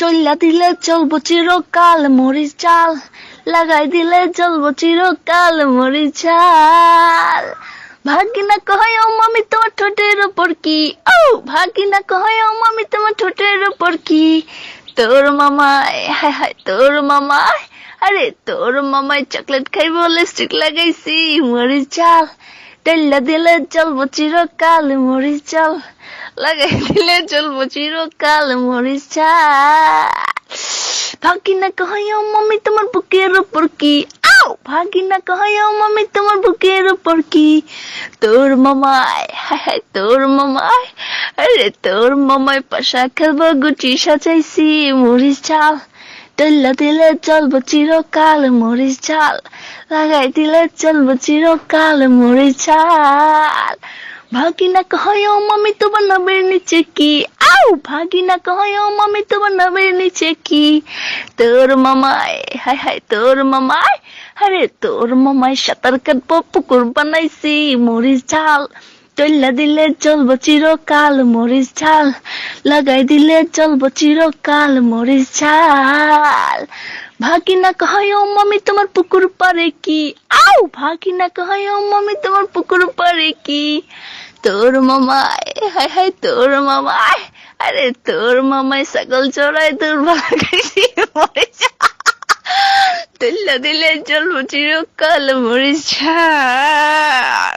চল্লা দিলে চলবো চিরকাল মরিচ লাগাই দিলে চলবো চিরকাল মরিচ মামি তোমার ঠোঁটের উপর কি? ও ভাগিনা ও মামি তোমার ঠোঁটের কি? তোর হায় হায়, তোর মামাই আরে তোর চকলেট খাইবো, লিপস্টিক লাগাইছি, মরিচ চাল। টেল্লা দিলে চলবো চিরকাল মরিচ চাল লাগাই দিলে চলবো চিরকাল মরিচ চাল ভাগিনা কয় ও মামি তোমার বুকের উপর কি আও ভাগিনা কয় ও মামি তোমার বুকের উপর কি তোর মামাই হায় তোর মামাই আরে তোর মামাই পাশা খেলব গুচি সাজাইছি মরিচ চাল তেল্লা দিলে চলবো চিরকাল মরিচ চাল লাগাই দিলে চলবো চিরকাল মরিচ চাল ভাগিনা ও মামি তোমার নামের নিচে কি আও ভাগিনা ও মামি তোমার নামের নিচে কি তোর মামাই হায় হায় তোর মামাই আরে তোর মামাই সাঁতার কাটবো পুকুর বানাইছি মরিচ চাল তৈলা দিলে চলবো চিরকাল মরিচ চাল লাগাই দিলে চলবো চিরকাল মরিচ চাল ভাগিনা কয় ও মামি তোমার পুকুর পারে কি? আও ভাগিনা কয় ও মামি তোমার পুকুর পারে কি? তোর মামাই, হায় হায়, তোর মামাই, আরে তোর মামাই ছাগল চড়াই তোর ভাগাইছি মরিচ তেল্লা দিলে চলবো চিরকাল চাল